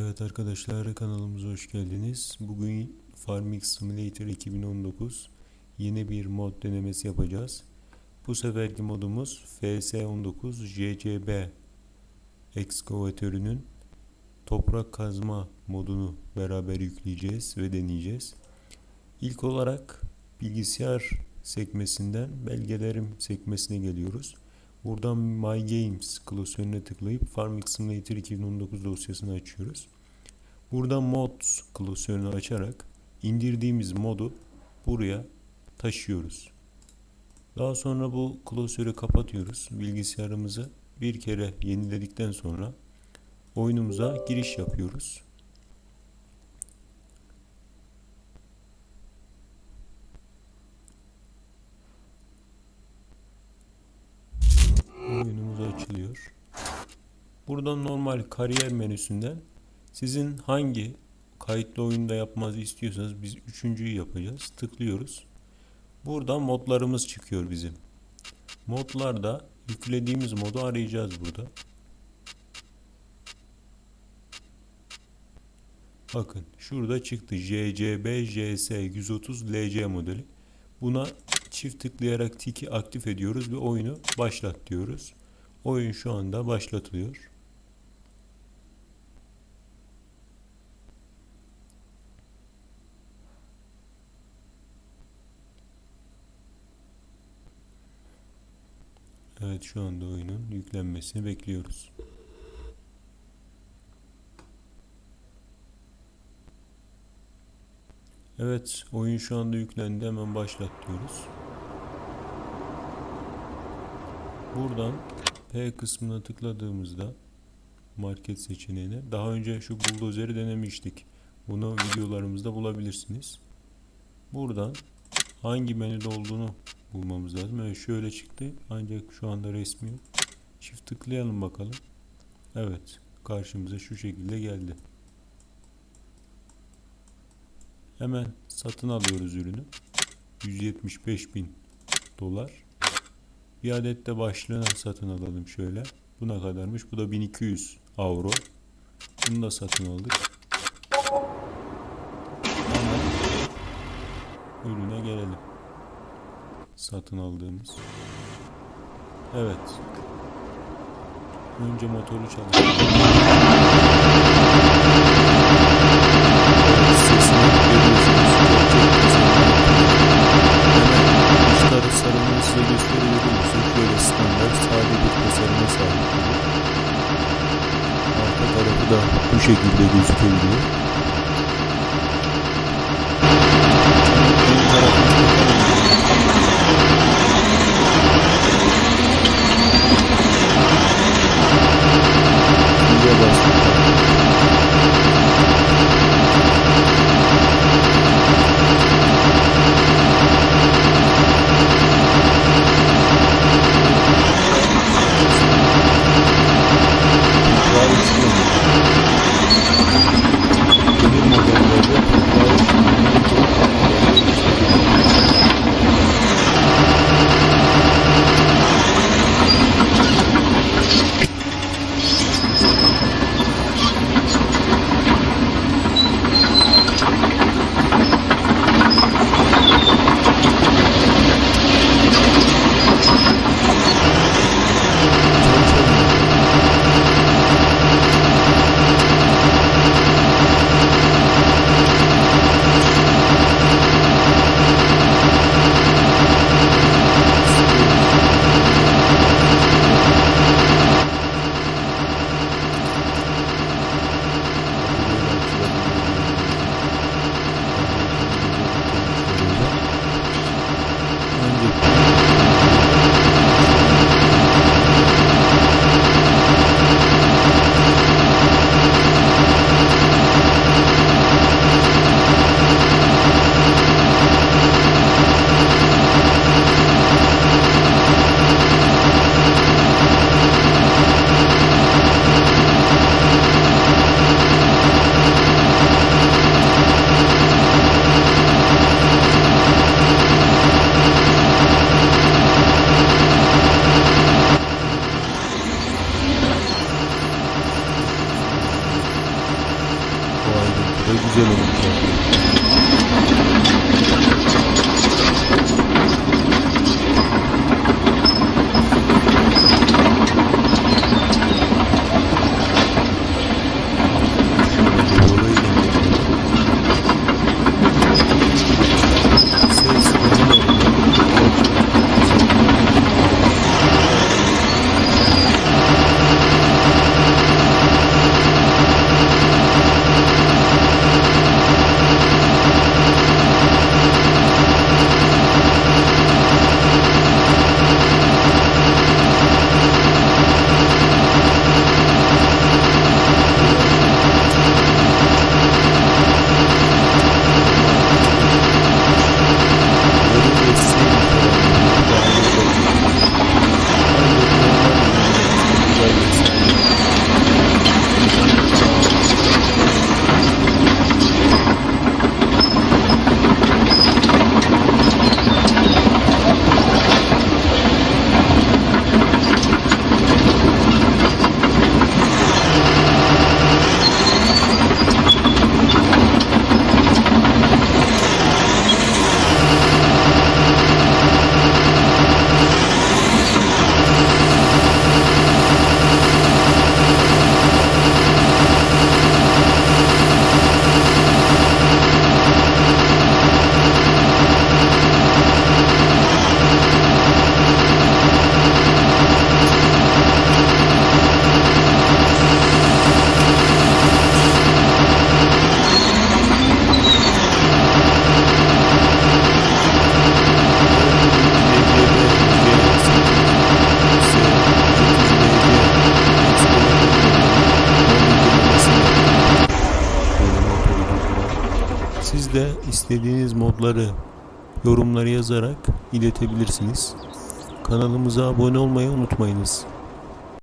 Evet arkadaşlar kanalımıza hoş geldiniz. Bugün Farming Simulator 2019 yeni bir mod denemesi yapacağız. Bu seferki modumuz FS19 JCB ekskavatörünün toprak kazma modunu beraber yükleyeceğiz ve deneyeceğiz. İlk olarak bilgisayar sekmesinden belgelerim sekmesine geliyoruz. Buradan My Games klasörüne tıklayıp Farming Simulator 2019 dosyasını açıyoruz. Buradan Mods klasörünü açarak indirdiğimiz modu buraya taşıyoruz. Daha sonra bu klasörü kapatıyoruz. Bilgisayarımızı bir kere yeniledikten sonra oyunumuza giriş yapıyoruz. Açılıyor. Buradan normal kariyer menüsünden sizin hangi kayıtlı oyunda yapmanızı istiyorsanız biz üçüncüyü yapacağız. Tıklıyoruz. Buradan modlarımız çıkıyor bizim. Modlarda yüklediğimiz modu arayacağız burada. Bakın şurada çıktı JCB JS 130 LC modeli. Buna çift tıklayarak tiki aktif ediyoruz ve oyunu başlat diyoruz. Oyun şu anda başlatılıyor. Evet şu anda oyunun yüklenmesini bekliyoruz. Evet oyun şu anda yüklendi hemen başlat diyoruz. Buradan P kısmına tıkladığımızda market seçeneğine daha önce şu buldozeri denemiştik. Bunu videolarımızda bulabilirsiniz. Buradan hangi menüde olduğunu bulmamız lazım. Evet şöyle çıktı. Ancak şu anda resmi yok. Çift tıklayalım bakalım. Evet. Karşımıza şu şekilde geldi. Hemen satın alıyoruz ürünü. 175 bin dolar. Bir adet de başlığına satın alalım şöyle. Bu ne kadarmış? Bu da 1200 avro. Bunu da satın aldık. Ürüne gelelim. Satın aldığımız. Evet. Önce motoru çalıştıralım. Da bu şekilde gözükebiliyor. Güzel olur. Siz de istediğiniz modları yorumlara yazarak iletebilirsiniz. Kanalımıza abone olmayı unutmayınız.